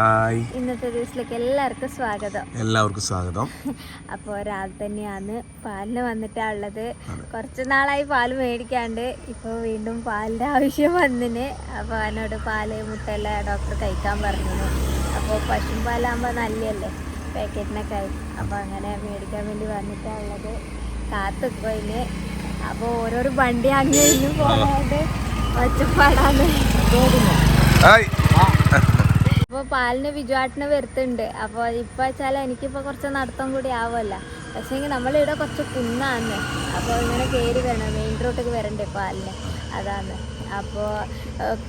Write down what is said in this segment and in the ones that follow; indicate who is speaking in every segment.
Speaker 1: Hi
Speaker 2: ഇന്നത്തെ ദിവസത്തിലേക്ക് എല്ലാവർക്കും സ്വാഗതം.
Speaker 1: എല്ലാവർക്കും സ്വാഗതം.
Speaker 2: അപ്പോൾ രാവിലെ തന്നെയാണ് പാലിന് വന്നിട്ടാണ് ഉള്ളത്. കുറച്ച് നാളായി പാൽ മേടിക്കാണ്ട് ഇപ്പോൾ വീണ്ടും പാലിന്റെ ആവശ്യം വന്നിന്. അപ്പോൾ അതിനോട് പാൽ മുട്ടയെല്ലാം ഡോക്ടർ കഴിക്കാൻ പറഞ്ഞു അപ്പോൾ പശു പാലാകുമ്പോൾ നല്ലതല്ലേ പാക്കറ്റിനൊക്കെ ആയി. അപ്പോൾ അങ്ങനെ മേടിക്കാൻ വേണ്ടി വന്നിട്ടാണ് ഉള്ളത്. കാത്തുക്കോയിന് അപ്പോൾ ഓരോരോ വണ്ടി അങ്ങനെ പോകാണ്ട് ഒച്ചപ്പാടാണ്.
Speaker 1: ഹായ്
Speaker 2: അപ്പോൾ പാലിന് ബിജുവാട്ടിന് വരുത്തുണ്ട് അപ്പോൾ ഇപ്പൊ വെച്ചാൽ എനിക്കിപ്പോൾ കുറച്ച് നടത്തം കൂടി ആവുമല്ല. പക്ഷേ എങ്കിൽ നമ്മളിവിടെ കുറച്ച് കുന്നാണ് അപ്പോൾ ഇങ്ങനെ കയറി വരണം. മെയിൻ റോട്ടിലേക്ക് വരണ്ടേ പാലിന്? അതാണ് അപ്പോൾ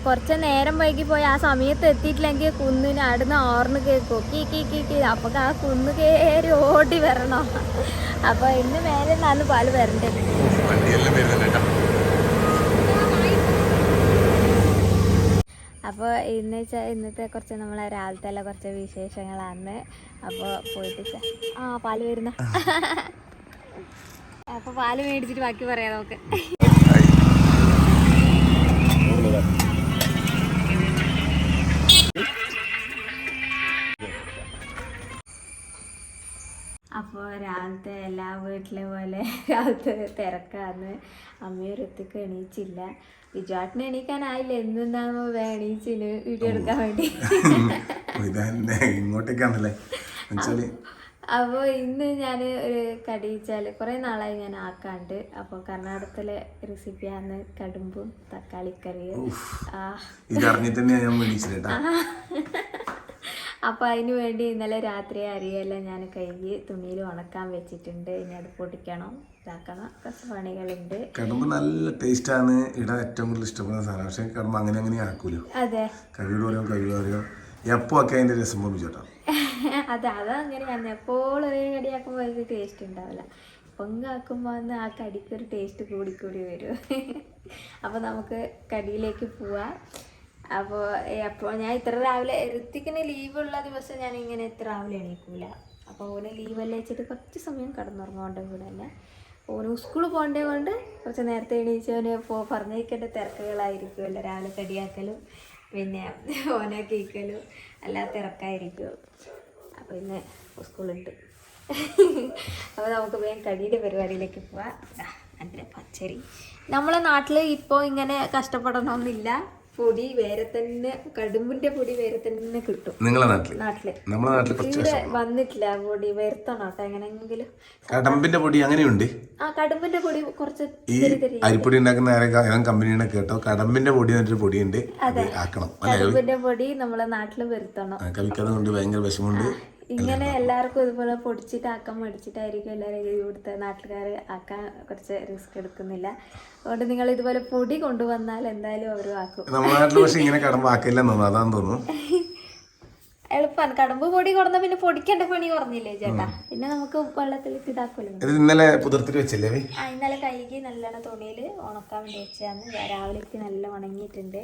Speaker 2: കുറച്ച് നേരം വൈകി പോയി. ആ സമയത്ത് എത്തിയിട്ടില്ലെങ്കിൽ കുന്നിന് അടുന്ന് ഓർന്ന് കേൾക്കും. കീ കീ കീ കീ. അപ്പോൾ ആ കുന്ന് കയറി ഓടി വരണം. അപ്പോൾ ഇന്ന് മേലെ നാന്ന് പാൽ വരണ്ടേ. അപ്പോൾ ഇന്ന് വെച്ചാൽ ഇന്നത്തെ കുറച്ച് നമ്മളെ രാവിലത്തെ കുറച്ച് വിശേഷങ്ങളാണ് അപ്പോൾ പോയിട്ട് ആ പാൽ വരുന്ന. അപ്പോൾ പാൽ മേടിച്ചിട്ട് ബാക്കി പറയാം നമുക്ക്. അപ്പോൾ രാവിലത്തെ എല്ലാ വീട്ടിലെ പോലെ രാവിലത്തെ തിരക്കാന്ന്. അമ്മയൊരത്തേക്ക് എണീച്ചില്ല. വിജുവാട്ടിന് എണീക്കാനായില്ല? എന്തെന്നാകുമ്പോൾ എണീച്ചിന് വീഡിയോ എടുക്കാൻ വേണ്ടി.
Speaker 1: ഇതന്നെ ഇങ്ങോട്ടേക്കാണല്ലേ? എന്നുവെച്ചാൽ
Speaker 2: അപ്പോൾ ഇന്ന് ഞാൻ ഒരു കടി വെച്ചാൽ കുറേ നാളായി ഞാൻ ആക്കാണ്ട്. അപ്പോൾ കർണാടകത്തിലെ റെസിപ്പിയാണ് കടുമ്പും തക്കാളിക്കറിയും അപ്പോൾ അതിന് വേണ്ടി ഇന്നലെ രാത്രി അരിയെല്ലാം ഞാൻ കഴുകി തുണിയിൽ ഉണക്കാൻ വെച്ചിട്ടുണ്ട്. ഇനി അത് പൊടിക്കണം.
Speaker 1: കടുമ്പ് നല്ല ആണ്. ഇവിടെ ഏറ്റവും കൂടുതൽ ഇഷ്ടപ്പെടുന്ന സാധനം. പക്ഷെ കടുമ്പ് അങ്ങനെ അങ്ങനെ ആക്കൂലോ.
Speaker 2: അതെ.
Speaker 1: കഴിയോട് പറയും കഴിവ് പറയോ എപ്പോ ഒക്കെ അതിന്റെ രസം പോയിച്ചോട്ടാ
Speaker 2: അതെ അതങ്ങനെയാണ് എപ്പോഴും ഒരേ കടിയാക്കുമ്പോൾ അതിന് ടേസ്റ്റ് ഉണ്ടാവില്ല. പൊങ്ങാക്കുമ്പോൾ അന്ന് ആ കടിക്ക് ഒരു ടേസ്റ്റ് കൂടി കൂടി വരും. അപ്പോൾ നമുക്ക് കടിയിലേക്ക് പോവാം. അപ്പോൾ അപ്പോൾ ഞാൻ ഇത്ര രാവിലെ ഋത്തിക്കിന് ലീവുള്ള ദിവസം ഞാൻ ഇങ്ങനെ ഇത്ര രാവിലെ എണീക്കൂല. അപ്പോൾ ഓന് ലീവെല്ലാം വെച്ചിട്ട് കുറച്ച് സമയം കിടന്നുറങ്ങോണ്ട് കൂടെ തന്നെ ഓന് സ്കൂളിൽ പോകേണ്ടത് കൊണ്ട് കുറച്ച് നേരത്തെ എണീച്ചവന് പറഞ്ഞേക്കേണ്ട തിരക്കുകളായിരിക്കുമല്ലോ. രാവിലെ കടിയാക്കലും പിന്നെ ഓനെ കേൾക്കലും എല്ലാ തിരക്കായിരിക്കും. അപ്പോൾ ഇന്ന് സ്കൂളുണ്ട്. അപ്പോൾ നമുക്ക് വേഗം കടിയുടെ പരിപാടിയിലേക്ക് പോവാം. അതിന്റെ പച്ചരി. നമ്മളെ നാട്ടിൽ ഇപ്പോൾ ഇങ്ങനെ കഷ്ടപ്പെടണമെന്നില്ല പൊടി വേറെ തന്നെ കടുമ്പിന്റെ പൊടി വേറെ തന്നെ കിട്ടും.
Speaker 1: നിങ്ങളുടെ നാട്ടിൽ?
Speaker 2: നാട്ടിൽ.
Speaker 1: നമ്മുടെ നാട്ടിൽ കുറച്ച്
Speaker 2: വന്നിട്ടില്ല പൊടി വരുത്തണം കേട്ടോ എങ്ങനെയെങ്കിലും.
Speaker 1: കടമ്പിന്റെ പൊടി അങ്ങനെയുണ്ട്?
Speaker 2: ആ കടുമ്പിന്റെ പൊടി കുറച്ച്
Speaker 1: ഈ അരിപ്പൊടി ഉണ്ടാക്കുന്ന ഏതെങ്കിലും കമ്പനിയുടെ കേട്ടോ? കടമ്പിന്റെ പൊടി എന്നൊരു പൊടിയുണ്ട്. അത്. ആക്കണം.
Speaker 2: കടുമ്പിന്റെ പൊടി നമ്മളെ നാട്ടിൽ വരുത്തണം.
Speaker 1: കഴിക്കാതെ കൊണ്ട് ഭയങ്കര വിഷമമുണ്ട്.
Speaker 2: ഇങ്ങനെ എല്ലാവർക്കും ഇതുപോലെ പൊടിച്ചിട്ട് ആക്കാൻ മടിച്ചിട്ടായിരിക്കും എല്ലാവരും ഇവിടുത്തെ നാട്ടുകാർ ആക്കാൻ കുറച്ച് റിസ്ക് എടുക്കുന്നില്ല. അതുകൊണ്ട് നിങ്ങൾ ഇതുപോലെ പൊടി കൊണ്ടുവന്നാൽ എന്തായാലും അവരും ആക്കും.
Speaker 1: നമ്മുടെ നാട്ടിൽ പക്ഷെ ഇങ്ങനെ കടമ്പ് തോന്നുന്നു. അതാന്ന് തോന്നുന്നു.
Speaker 2: എളുപ്പമാണ് കടമ്പ് പൊടി കുറഞ്ഞ പിന്നെ പൊടിക്കേണ്ട പണി കുറഞ്ഞില്ലേ ചേട്ടാ? പിന്നെ നമുക്ക് വെള്ളത്തിലേക്ക് ഇതാക്കുമല്ലോ.
Speaker 1: ഇത് ഇന്നലെ പുതിർത്തിട്ട് വെച്ചില്ലേ
Speaker 2: ആ ഇന്നലെ കൈകി നല്ലോണം തുണിയിൽ ഉണക്കാൻ വേണ്ടി വെച്ചാന്ന് രാവിലേക്ക് നല്ല ഉണങ്ങിയിട്ടുണ്ട്.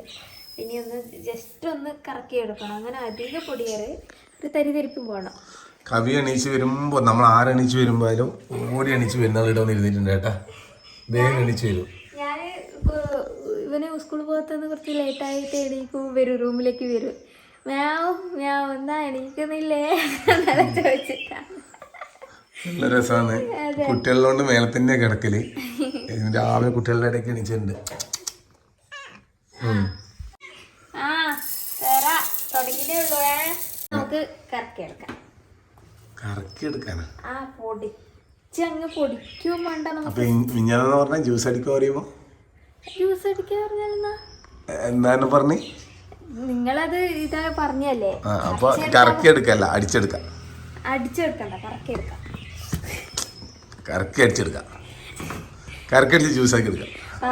Speaker 2: ഇനി ഒന്ന് ജസ്റ്റ് ഒന്ന് കറക്കി എടുക്കണം. അങ്ങനെ അധിക പൊടിയേറ് ഒരു തരിതരിപ്പ് പോകണം
Speaker 1: കവി എണീച്ച് വരുമ്പോ നമ്മൾ ആരെണീച്ച് വരുമ്പോഴും ഓടി എണീച്ച് വരുന്ന വന്ന് ഇരുന്നിട്ടുണ്ട് കേട്ടാ. വേഗം എണീച്ച് വരും.
Speaker 2: ഞാൻ ഇവന് സ്കൂളിൽ പോകത്തുനിന്ന് കുറച്ച് ലേറ്റായിട്ട് എണീക്കും വരും റൂമിലേക്ക് വരും. മ്യാവ് മ്യാവ് എന്നാ എണീക്കുന്നില്ലേ? എന്നല്ല ചോദിച്ചിട്ടാ.
Speaker 1: നല്ല രസമാണ് കുട്ടികളിലോണ്ട് മേലെ തന്നെ കിടക്കൽ. രാവിലെ കുട്ടികളുടെ ഇടയ്ക്ക് എണീച്ചിട്ടുണ്ട്.
Speaker 2: നമുക്ക് ആ പൊടിച്ച് അങ്ങ് പൊടിക്കും വേണ്ട നമുക്ക്
Speaker 1: അപ്പൊ മിഞ്ഞാന്ന് പറഞ്ഞ ജ്യൂസ് അടിക്കുക പറയുമ്പോ?
Speaker 2: ജ്യൂസ് അടിക്കാൻ പറഞ്ഞാലെന്നാ
Speaker 1: എന്താണ് പറഞ്ഞ്?
Speaker 2: നിങ്ങളത് ഇതാ പറഞ്ഞല്ലേ?
Speaker 1: അപ്പൊ കറക്കിയെടുക്കല്ല അടിച്ചെടുക്കാം.
Speaker 2: അടിച്ചെടുക്കണ്ട കറക്കി എടുക്കാം
Speaker 1: കറക്കി അടിച്ചെടുക്കാം കറക്കി അടിച്ച് ജ്യൂസ് ആക്കി എടുക്കാം
Speaker 2: ആ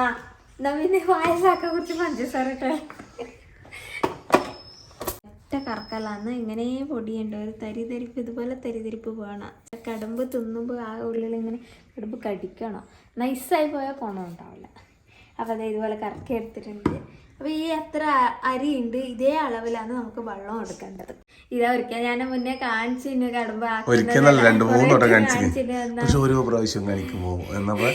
Speaker 2: പായസമൊക്കെ കുറിച്ച് പഞ്ചസാര ഇട്ടേ. ഒറ്റ കറക്കലാന്ന് ഇങ്ങനെ പൊടിയുണ്ട്. ഒരു തരിതരിപ്പ് ഇതുപോലെ തരിതരിപ്പ് വേണം. കടുമ്പ് തിന്നുമ്പോൾ ആ ഉള്ളിൽ ഇങ്ങനെ കടുമ്പ് കടിക്കണം. നൈസായി പോയാൽ കോണം ഉണ്ടാവില്ല. അപ്പോൾ അത് ഇതുപോലെ കറക്കി എടുത്തിട്ടുണ്ട്. അപ്പോൾ ഈ എത്ര അരി ഉണ്ട്. ഇതേ അളവിലാണ് നമുക്ക് വെള്ളം എടുക്കേണ്ടത്. ഇതാ ഒരിക്കൽ ഞാൻ മുന്നേ കാണിച്ചിരുന്നു കടുമ്പ്
Speaker 1: ഒരിക്കലല്ല രണ്ട് മൂന്ന് വട്ടം പക്ഷെ ഓരോ പ്രാവശ്യം കാണിക്കുമ്പോ എന്നപ്പോ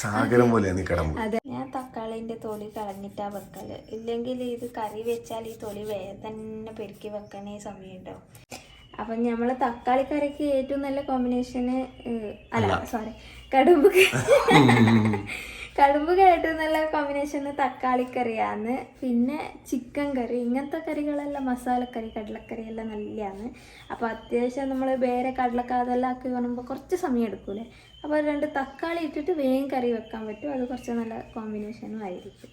Speaker 1: സാഗരം പോലെയാണ് ഈ കടമ്പ്
Speaker 2: അതെ. ഞാൻ തക്കാളിന്റെ തൊലി കളഞ്ഞിട്ടാ വെക്കൽ. ഇല്ലെങ്കിൽ ഇത് കറി വെച്ചാൽ ഈ തൊലി വേ തന്നെ പെരുക്കി വെക്കണേ സമയമുണ്ടോ അപ്പൊ നമ്മൾ തക്കാളി കറിക്ക് ഏറ്റവും നല്ല കോമ്പിനേഷന് അല്ല സോറി കടുമ്പ് കടുമ്പ് ഏറ്റവും നല്ല കോമ്പിനേഷൻ തക്കാളി കറിയാണ്. പിന്നെ ചിക്കൻ കറി. ഇങ്ങനത്തെ കറികളെല്ലാം മസാലക്കറി കടലക്കറി എല്ലാം നല്ലതാണ്. അപ്പോൾ അത്യാവശ്യം നമ്മൾ വേറെ കടലക്ക അതെല്ലാം ആക്കി കാണുമ്പോൾ കുറച്ച് സമയം എടുക്കൂലേ? അപ്പോൾ രണ്ട് തക്കാളി ഇട്ടിട്ട് വേഗം കറി വെക്കാൻ പറ്റും. അത് കുറച്ച് നല്ല കോമ്പിനേഷനും ആയിരിക്കും.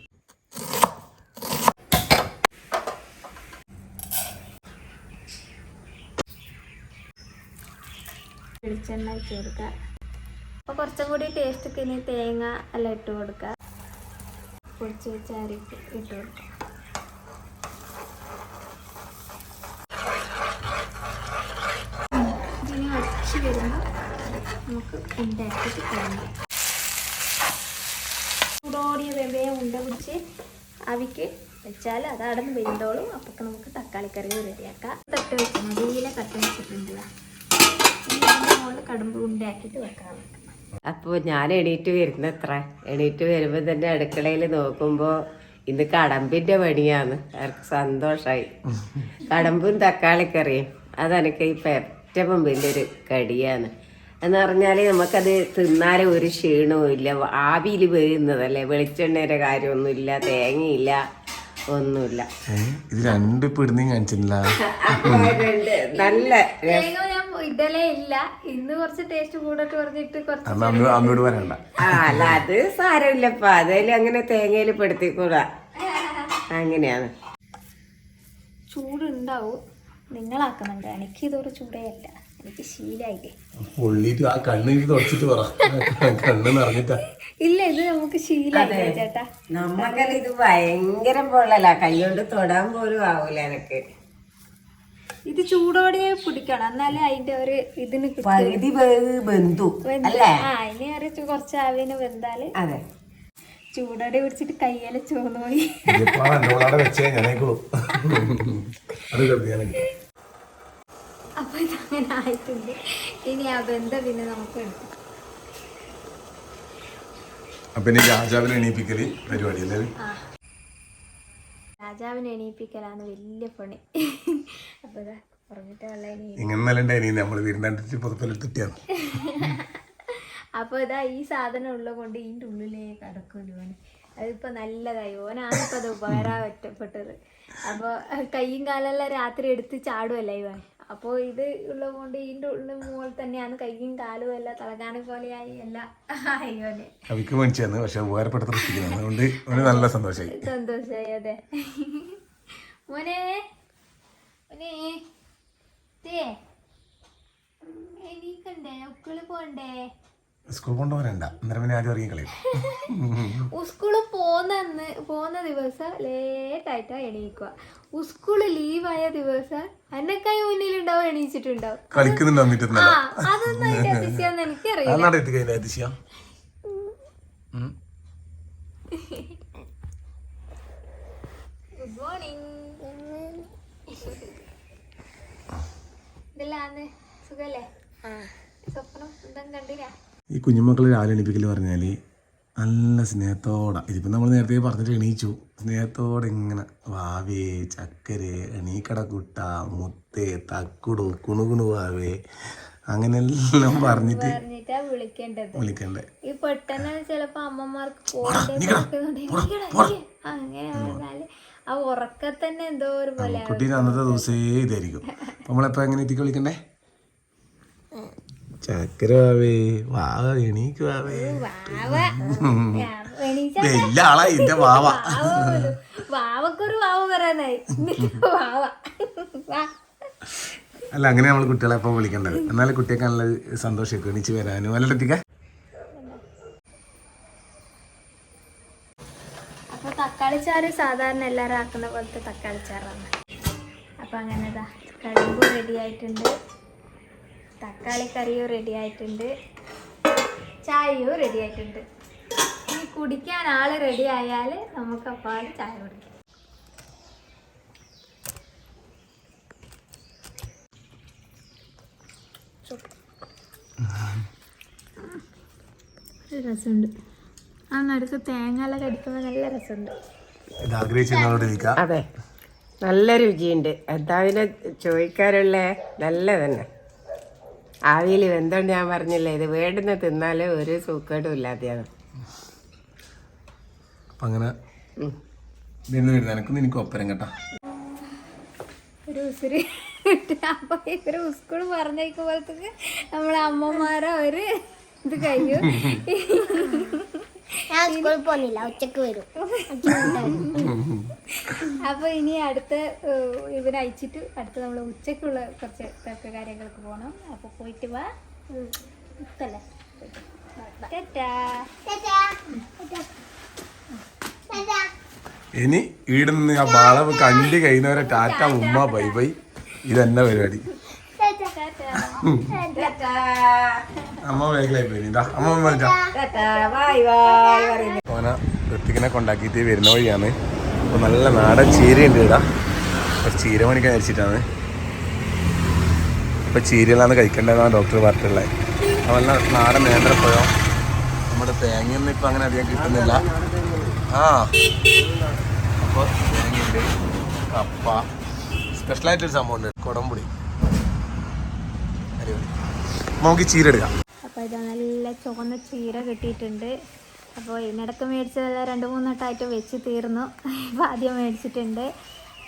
Speaker 2: വെളിച്ചെണ്ണ വെച്ച് കൊടുക്കുക. അപ്പോൾ കുറച്ചും കൂടി ടേസ്റ്റ് ഇനി തേങ്ങ എല്ലാം ഇട്ട് കൊടുക്കുക. പൊടിച്ച് വെച്ച അരിക്ക് ഇട്ട് കൊടുക്കുക. ഇനി അടിച്ച് വരുമ്പോൾ നമുക്ക് ഉണ്ടാക്കിയിട്ട് കഴിഞ്ഞു ചൂടോടിയ വെവയെ ഉണ്ട പിടിച്ച് അവിക്ക് വെച്ചാൽ അത് അടന്ന് വെന്തോളും. അപ്പൊക്കെ നമുക്ക് തക്കാളി കറി റെഡിയാക്കാം തട്ട് വെച്ച് മതിയിലെ കട്ട് വെച്ചിട്ടുണ്ടല്ലോ ഇനി അതിന്റെ മുകളിൽ കടുമ്പ് ഉണ്ടാക്കിയിട്ട് വെക്കാം.
Speaker 3: അപ്പോൾ ഞാൻ എണീറ്റ് വരുന്ന വരുന്നത്ര. എണീറ്റ് വരുമ്പോൾ തന്നെ അടുക്കളയിൽ നോക്കുമ്പോൾ ഇന്ന് കടമ്പിന്റെ പണിയാണ്. അവർക്ക് സന്തോഷമായി കടമ്പും തക്കാളിക്കറിയും. അതെനിക്ക് ഇപ്പം ഏറ്റവും വലിയൊരു കടിയാണ്. എന്ന് പറഞ്ഞാൽ നമുക്കത് തിന്നാലും ഒരു ക്ഷീണവും ഇല്ല. ആവിയിൽ വേകുന്നതല്ലേ വെളിച്ചെണ്ണയുടെ കാര്യമൊന്നുമില്ല തേങ്ങയില്ല ഒന്നുമില്ല.
Speaker 1: ഇത് രണ്ട് പിടുന്നേം കാണിച്ചിട്ടില്ല.
Speaker 3: അപ്പോൾ നല്ല രസം
Speaker 2: തേങ്ങ ഞാൻ ഇടലേ ഇല്ല. ഇന്ന് കുറച്ച് ടേസ്റ്റ് കൂടട്ട് പറഞ്ഞിട്ട് കുറച്ച്
Speaker 1: അമ്മ അമ്മയോട് പറയണ്ട.
Speaker 3: ആ അല്ല അത് സാരമില്ലപ്പ. അതിൽ അങ്ങനെ തേങ്ങയിൽ പെടുത്തിക്കൂടാ. അങ്ങനെയാണ്.
Speaker 2: ചൂടുണ്ടാവും. നിങ്ങളാക്കുന്നുണ്ട്. എനിക്ക് ഇതൊരു ചൂടേ അല്ല എനിക്ക് ശീലായില്ലേ?
Speaker 1: പൊള്ളിട്ട് ആ കണ്ണിട്ട് തുടച്ചിട്ട് പറ. കണ്ണ് നിറഞ്ഞിട്ടാ.
Speaker 2: ഇല്ല ഇത് നമുക്ക് ശീലായില്ലേ ചേട്ടാ?
Speaker 3: നമ്മക്കല്ല ഇത് ഭയങ്കര പൊള്ളല. കൈകൊണ്ട് തൊടാൻ പോലും ആവൂല എനക്ക്.
Speaker 2: ഇത് ചൂടോടെ പിടിക്കണം എന്നാലേ അതിന്റെ ഒരു ഇതിന്
Speaker 3: പകുതി ബന്ധു അല്ലേ?
Speaker 2: ആ ഇനി ഒരു കുറച്ച് ആവിന് വെന്താൽ
Speaker 3: അതെ.
Speaker 2: ചൂടോടെ പിടിച്ചിട്ട് കയ്യിലെ ചോന്ന് പോയി
Speaker 1: ഇതിപ്പോ എന്നോടവിടെ വെച്ചേ ഞാനേക്കുള്ളൂ. അത് ഞാനേക്ക്
Speaker 2: ആയിട്ടുണ്ട് ഇനി ആ ബന്ധം പിന്നെ നമുക്ക് എടുക്കാം.
Speaker 1: അപ്പൊ ഇനി രാജാവിനെ എണീപ്പിക്കൽ പരിപാടി അല്ലേ?
Speaker 2: രാജാവിനെ എണീപ്പിക്കലാണ് വലിയ പണി. അപ്പൊ
Speaker 1: ഇങ്ങനെ നമ്മൾ പുറത്തെടുത്തിട്ടാണ്
Speaker 2: അപ്പോൾ ഇതാ ഈ സാധനം ഉള്ളത് കൊണ്ട് ഇതിന്റെ ഉള്ളിലേക്ക് അടക്കുമല്ലോ ഓന് അതിപ്പോൾ നല്ലതായി ഓനാണിപ്പോൾ അത് ഉപകാരപ്പെട്ടത് അപ്പോൾ കൈയും കാലെല്ലാം രാത്രി എടുത്ത് ചാടുമല്ലേ ഇവൻ? അപ്പോൾ ഇത് ഉള്ള കൊണ്ട് ഇതിന്റെ ഉള്ളിൽ മുകളിൽ തന്നെയാണ് കൈയും കാലും എല്ലാം തലകാണി പോലെയായി എല്ലാം അയ്യോനെ
Speaker 1: അവിക്ക് മേടിച്ചാണ് പക്ഷെ ഉപകാരപ്പെടുത്തിരിക്കുന്നത് അതുകൊണ്ട് നല്ല സന്തോഷമായി
Speaker 2: സന്തോഷമായി അതെ. മോനെ മോനെ ദേ. എണീക്കണ്ടേ? ഉക്കൾ പോണ്ടേ?
Speaker 1: സ്കൂൾ പോണ്ടവരണ്ട അന്നേരം പിന്നെ ആദ്യം ഇറങ്ങി കളയും.
Speaker 2: സ്കൂളിൽ പോകുന്ന പോകുന്ന ദിവസം ലേറ്റായിട്ടാ എണീക്കുക സ്കൂൾ ലീവായ ദിവസം എന്നെക്കായി മുന്നിലുണ്ടാവും എണീച്ചിട്ടുണ്ടാവും.
Speaker 1: കളിക്കുന്നുണ്ടോ
Speaker 2: അതൊന്നും എനിക്കറിയാം ഗുഡ് മോർണിംഗ് ഇതെല്ലാന്ന് സുഖല്ലേ? സ്വപ്നം എന്തും കണ്ടില്ല.
Speaker 1: ഈ കുഞ്ഞുമക്കളെ രാവിലെ എണീപ്പിക്കൽ പറഞ്ഞാൽ നല്ല സ്നേഹത്തോടെ. ഇതിപ്പോൾ നമ്മൾ നേരത്തെ പറഞ്ഞിട്ട് എണീച്ചു. സ്നേഹത്തോടെ ഇങ്ങനെ വാവേ ചക്കര് എണീക്കട കുട്ട മുത്തേ തക്കുടു കുണുകുണു വാവേ അങ്ങനെ എല്ലാം
Speaker 2: പറഞ്ഞിട്ട്
Speaker 1: വിളിക്കണ്ടേ?
Speaker 2: ഈ പെട്ടെന്ന് ചിലപ്പോ അമ്മമാർക്ക് ആ ഉറക്കത്തന്നെ എന്തോ ഒരു പോലെ
Speaker 1: കുട്ടീനെ അന്നത്തെ ദിവസേ ഇതായിരിക്കും. നമ്മളെപ്പോ എങ്ങനെ എത്തിക്ക് വിളിക്കണ്ടേ? വാവേ. എണീക്ക് വാവേ വലിയ എന്റെ വാവ.
Speaker 2: വാവക്കൊരു വാവ വരാനായി. വാവ.
Speaker 1: അല്ല അങ്ങനെ നമ്മൾ കുട്ടികളെ എപ്പോ വിളിക്കേണ്ടത്. എന്നാലും കുട്ടിയൊക്കെ നല്ല സന്തോഷമൊക്കെ എണീച്ച് വരാനും. അല്ല എത്തിക്ക
Speaker 2: അപ്പൊ തക്കാളി ചാറ് സാധാരണ എല്ലാവരും ആക്കുന്ന പോലത്തെ തക്കാളി ചാറാണ്. അപ്പൊ അങ്ങനെ ഇതാ കടുമ്പ് റെഡി ആയിട്ടുണ്ട്. തക്കാളി കറിയും റെഡി ആയിട്ടുണ്ട്. ചായയും റെഡി ആയിട്ടുണ്ട്. ഇനി കുടിക്കാൻ ആൾ റെഡി ആയാൽ നമുക്ക് അപ്പാട് ചായ കുടിക്കാം. രസമുണ്ട്. ആ നടുക്ക് തേങ്ങയെല്ലാം കടിക്കുമ്പോൾ നല്ല രസമുണ്ട്.
Speaker 3: അതെ. നല്ല രുചിയുണ്ട്. എന്താ പിന്നെ ചോദിക്കാറുള്ള നല്ല തന്നെ. ആവിയിൽ വെന്തോണ്ട് ഞാൻ പറഞ്ഞില്ലേ ഇത് വേണ്ടുന്ന തിന്നാൽ ഒരു സൂക്കേടും ഇല്ലാതെയാണ്.
Speaker 1: അപ്പം അങ്ങനെ നിന്ന് എനക്കൊന്നും എനിക്ക് ഒപ്പരം കേട്ടാ.
Speaker 2: ഒരു ഉസിരി അപ്പൊ ഇവർ സ്കൂൾ പറഞ്ഞേക്കുമ്പോഴത്തേക്ക് നമ്മളെ അമ്മമാരെ ഒരു ഇത് കഴിയും
Speaker 4: ഞാൻ സ്കൂളിൽ പോകുന്നില്ല ഉച്ചയ്ക്ക് വരും.
Speaker 2: അപ്പൊ ഇനി അടുത്ത ഇവരയച്ചിട്ട് ഇവരെ അയച്ചിട്ട് അടുത്ത് നമ്മൾ ഉച്ചക്കുള്ള കുറച്ച് തിരക്ക് കാര്യങ്ങൾക്ക് പോകണം അപ്പൊ പോയിട്ട് വാ. ടാറ്റാ.
Speaker 1: ഇനി നിന്ന് ആ ബാളവ് കണ്ടു കഴിയുന്നവരെ ടാറ്റ ഉമ്മ ബൈ ബൈ. ഇതെന്നെ പരിപാടി. അമ്മ വേഗലായി പോയി ഇതാ അമ്മ പറഞ്ഞ ഓന ഋത്തിക്കിനെ കൊണ്ടാക്കിയിട്ട് വരുന്ന വഴിയാണ്. അപ്പോൾ നല്ല നാടൻ ചീരയുണ്ട് ഇടാ കുറച്ച് ചീര മണിക്കാൻ അരിച്ചിട്ടാണ് ഇപ്പൊ ചീരയിലാണ് കഴിക്കേണ്ടതെന്നാണ് ഡോക്ടർ പറഞ്ഞിട്ടുള്ളത് അപ്പോൾ നല്ല നാടൻ പോയോ നമ്മുടെ തേങ്ങയൊന്നും ഇപ്പം അങ്ങനെ അധികം കിട്ടുന്നില്ല. ആ. അപ്പോൾ തേങ്ങയുണ്ട് കപ്പ. സ്പെഷ്യലായിട്ടൊരു സംഭവം ഉണ്ട് കുടംപുളി അപ്പോൾ നമുക്ക് ചീര എടുക്കാം.
Speaker 2: അപ്പോൾ ഇത് നല്ല ചുവന്ന ചീര കിട്ടിയിട്ടുണ്ട്. അപ്പോൾ ഇതിനിടക്ക് മേടിച്ചതല്ല രണ്ട് മൂന്ന് വട്ടമായിട്ട് വെച്ച് തീർന്നു. ഇപ്പോൾ ആദ്യം മേടിച്ചിട്ടുണ്ട്.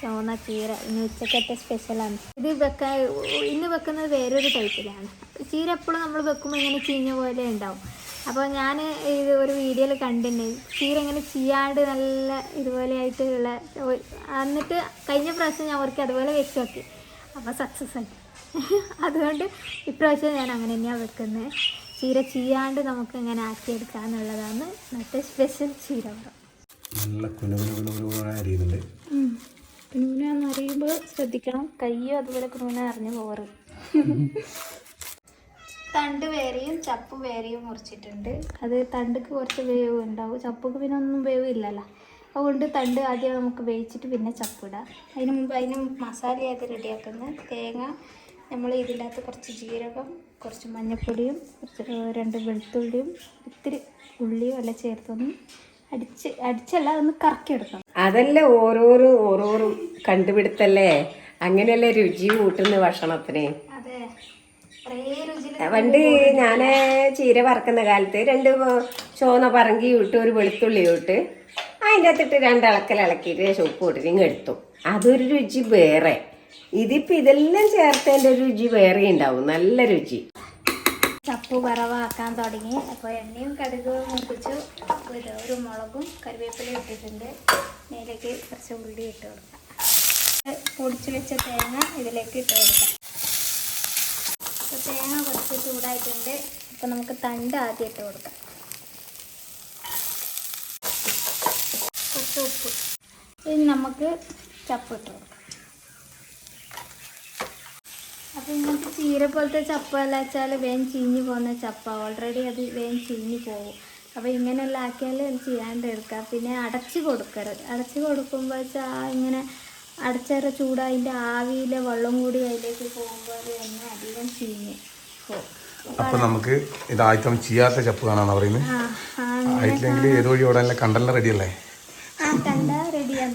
Speaker 2: ചുവന്ന ചീര. ഇന്ന് ഉച്ചക്കത്തെ സ്പെഷ്യലാണ് ഇത് വെക്കാൻ ഇന്ന് വെക്കുന്നത് വേറൊരു ടൈപ്പിലാണ് ചീര എപ്പോഴും നമ്മൾ വെക്കുമ്പോൾ ഇങ്ങനെ ചീഞ്ഞ പോലെ ഉണ്ടാവും. അപ്പോൾ ഞാൻ ഇത് ഒരു വീഡിയോയിൽ കണ്ടിട്ടുണ്ട്. ചീര ഇങ്ങനെ ചീയാണ്ട് നല്ല ഇതുപോലെ ആയിട്ടുള്ള എന്നിട്ട് കഴിഞ്ഞ പ്രാവശ്യം ഞാൻ അവർക്ക് അതുപോലെ വെച്ച് നോക്കി. അപ്പോൾ സക്സസ് ആയി. അതുകൊണ്ട് ഇപ്രാവശ്യം ഞാൻ അങ്ങനെ തന്നെയാണ് വെക്കുന്നത് ചീര ചീയാണ്ട് നമുക്ക് ഇങ്ങനെ ആക്കിയെടുക്കാന്നുള്ളതാണ് മറ്റേ സ്പെഷ്യൽ ചീര വറ
Speaker 1: നല്ല കുനുകുന കുനുകുന
Speaker 2: കുനൂന അറിയുമ്പോൾ ശ്രദ്ധിക്കണം. കയ്യും അതുപോലെ കുനൂന അറിഞ്ഞു പോറ് തണ്ട് വേറെയും ചപ്പ് വേറെയും മുറിച്ചിട്ടുണ്ട്. അത് തണ്ടുക്ക് കുറച്ച് വേവ് ഉണ്ടാവും. ചപ്പക്ക് പിന്നെ ഒന്നും വേവ് ഇല്ലല്ലോ. അതുകൊണ്ട് തണ്ട് ആദ്യം നമുക്ക് വേവിച്ചിട്ട് പിന്നെ ചപ്പിടാം അതിന് മുമ്പ് അതിന് മസാലയായിട്ട് റെഡിയാക്കുന്നത് തേങ്ങ നമ്മൾ ഇതിനകത്ത് കുറച്ച് ജീരകം കുറച്ച് മഞ്ഞൾപ്പൊടിയും കുറച്ച് രണ്ട് വെളുത്തുള്ളിയും ഇത്തിരി ഉള്ളിയും എല്ലാം ചേർത്തൊന്ന് അടിച്ച് അടിച്ചല്ല ഒന്ന് കറക്കിയെടുക്കണം.
Speaker 3: അതല്ലേ ഓരോരോ ഓരോരോ കണ്ടുപിടുത്തല്ലേ? അങ്ങനെയല്ലേ രുചി കൂട്ടുന്ന ഭക്ഷണത്തിന്? പണ്ട് ഞാൻ ചീര വറക്കുന്ന കാലത്ത് രണ്ട് ചോന്ന പറങ്കി ഇട്ട് ഒരു വെളുത്തുള്ളി ഇട്ട് അതിന്റെ അകത്തിട്ട് രണ്ടിളക്കൽ ഇളക്കിയിട്ട് ചുപ്പ് ഇട്ടിട്ട് ഇങ്ങെടുത്തു അതൊരു രുചി വേറെ. ഇതിപ്പോൾ ഇതെല്ലാം ചേർത്തതിന്റെ രുചി വേറെ ഉണ്ടാവും. നല്ല രുചി.
Speaker 2: ചപ്പ് വറവാക്കാൻ തുടങ്ങി. അപ്പോൾ എണ്ണയും കടുകും മുപ്പിച്ചു ഒരു ഒരു മുളകും കറിവേപ്പിലയും ഇട്ടിട്ടുണ്ട്. മേലേക്ക് കുറച്ച് ഉള്ളി ഇട്ട് കൊടുക്കാം. പൊടിച്ചു വെച്ച തേങ്ങ ഇതിലേക്ക് ഇട്ട് കൊടുക്കാം. അപ്പോൾ തേങ്ങ കുറച്ച് ചൂടായിട്ടുണ്ട്. അപ്പോൾ നമുക്ക് തണ്ട് ആദ്യം ഇട്ട് കൊടുക്കാം. കുറച്ച് ഉപ്പ്. ഇനി നമുക്ക് ചപ്പ് ഇട്ട് കൊടുക്കാം. അപ്പോൾ ഇങ്ങനത്തെ ചീര പോലത്തെ ചപ്പ അല്ല വെച്ചാൽ വേഗം ചീഞ്ഞ് പോകുന്ന ചപ്പ. ഓൾറെഡി അത് വേഗം ചീഞ്ഞ് പോകും അപ്പോൾ ഇങ്ങനെയെല്ലാം ആക്കിയാൽ ചെയ്യാണ്ട് എടുക്കാം. പിന്നെ അടച്ച് കൊടുക്കരുത്. അടച്ച് കൊടുക്കുമ്പോൾ വെച്ചാൽ ഇങ്ങനെ അടച്ചേറെ ചൂട് അതിന്റെ ആവിയിലെ വെള്ളം കൂടി അതിലേക്ക് പോകുമ്പോൾ തന്നെ അധികം ചീഞ്ഞ് പോകും
Speaker 1: നമുക്ക് ഇത് ആയിത്തം ചെയ്യാത്ത ചപ്പ് കാണാന്ന് പറയുന്നത്
Speaker 2: ആ ആ
Speaker 1: ആയിട്ടില്ലെങ്കിൽ ഏത് വഴി ഓടാനല്ല? കണ്ടല്ല
Speaker 2: റെഡി അല്ലേ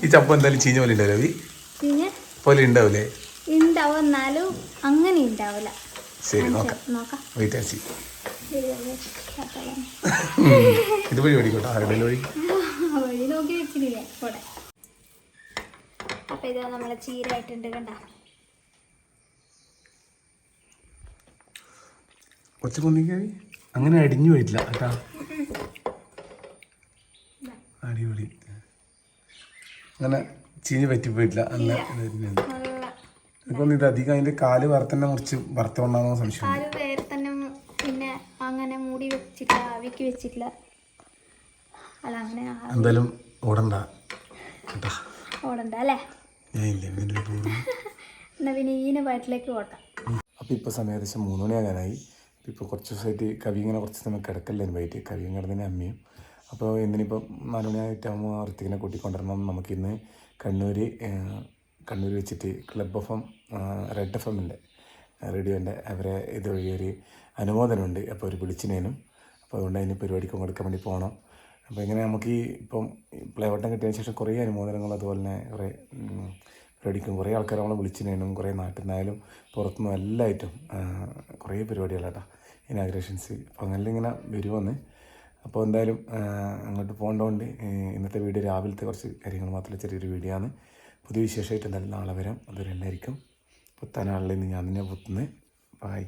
Speaker 1: ഈ ചപ്പ് എന്തായാലും ചീഞ്ഞ പോലെ ഉണ്ടാവില്ല? പോലെ ഉണ്ടാവില്ലേ?
Speaker 2: ഉണ്ടാവും. എന്നാലും അങ്ങനെ ഉണ്ടാവില്ല
Speaker 1: ശരി നോക്കാം. Wait and see. ഇത് വഴി ഓടിക്കോട്ടെ ആരുടെ വഴി?
Speaker 2: വഴി നോക്കി വെച്ചിട്ടില്ലേ പോടെ അപ്പൊ ഇത് നമ്മളെ ചീര ആയിട്ടുണ്ട് കണ്ട.
Speaker 1: കുറച്ച് കുന്നിക്കായി അങ്ങനെ അടിഞ്ഞു പോയിട്ടില്ല കേട്ടാ. അടിപൊളി. അങ്ങനെ ചീഞ്ഞ് പറ്റിപ്പോയിട്ടില്ല. നല്ല എനിക്കൊന്നും ഇത് അധികം അതിന്റെ കാൽ വറുത്തന്നെ മുറിച്ച് വറുത്തോണ്ടാകുന്ന സംശയം.
Speaker 2: ആര് വേറെ തന്നെ പിന്നെ അങ്ങനെ മൂടി വെച്ചിട്ടില്ല ആവിക്ക് വെച്ചിട്ടില്ല. അല്ല അങ്ങനെ ആ-
Speaker 1: എന്തായാലും ഓടണ്ട കേട്ടാ.
Speaker 2: ഓടണ്ട അല്ലേ?
Speaker 1: ഞാൻ ഇല്ല ഇങ്ങനെ ഒരു പോകുന്നു
Speaker 2: എന്നാ പിന്നെ ഈന വയറ്റിലേക്ക് ഓട്ടാം
Speaker 1: അപ്പോൾ ഇപ്പോൾ സമയം ഏകദേശം മൂന്ന് മണിയാകാനായി ഇപ്പോൾ കുറച്ച് ദിവസമായിട്ട് കവി ഇങ്ങനെ കുറച്ച് സമയം കിടക്കല്ലേ വൈകിട്ട്? കവിയും കിടന്നതിന്റെ അമ്മയും. അപ്പോൾ ഇന്നിനിപ്പം നാല് മണിയായിട്ടാകുമ്പോൾ ഋത്തിക്കിനെ നമുക്ക് നമുക്കിന്ന് കണ്ണൂർ കണ്ണൂർ വെച്ചിട്ട് club F M red F എമ്മിന്റെ റേഡിയോന്റെ അവരെ ഇതുവഴി ഒരു അനുമോദനമുണ്ട്. അപ്പോൾ ഒരു വിളിച്ചിനേനും. അപ്പോൾ അതുകൊണ്ട് അതിന് പരിപാടിക്ക് കൊടുക്കാൻ വേണ്ടി പോകണം അപ്പോൾ ഇങ്ങനെ നമുക്ക് ഈ ഇപ്പം പ്ലേവട്ടം കിട്ടിയതിന് ശേഷം കുറേ അനുമോദനങ്ങൾ അതുപോലെ തന്നെ കുറേ പരിപാടിക്കും കുറേ ആൾക്കാർ നമ്മളെ വിളിച്ചിനേനും കുറേ നാട്ടിൽ നിന്നായാലും പുറത്തുനിന്നും എല്ലായിട്ടും കുറേ പരിപാടികളാട്ടാ. ഇനാഗ്രേഷൻസ് അപ്പോൾ അങ്ങനെ ഇങ്ങനെ വരുമെന്ന് അപ്പോൾ എന്തായാലും അങ്ങോട്ട് പോകേണ്ടതുകൊണ്ട് ഇന്നത്തെ വീഡിയോ രാവിലത്തെ കുറച്ച് കാര്യങ്ങൾ മാത്രമേ ചെറിയൊരു വീഡിയോ ആണ്. പുതിയ വിശേഷമായിട്ട് എന്തായാലും നാളെ വരാം. അതുവരെ എല്ലാവർക്കും പുത്താനാളിൽ നിന്ന് ഞാൻ തന്നെ പുത്തുന്നത്. ബായ്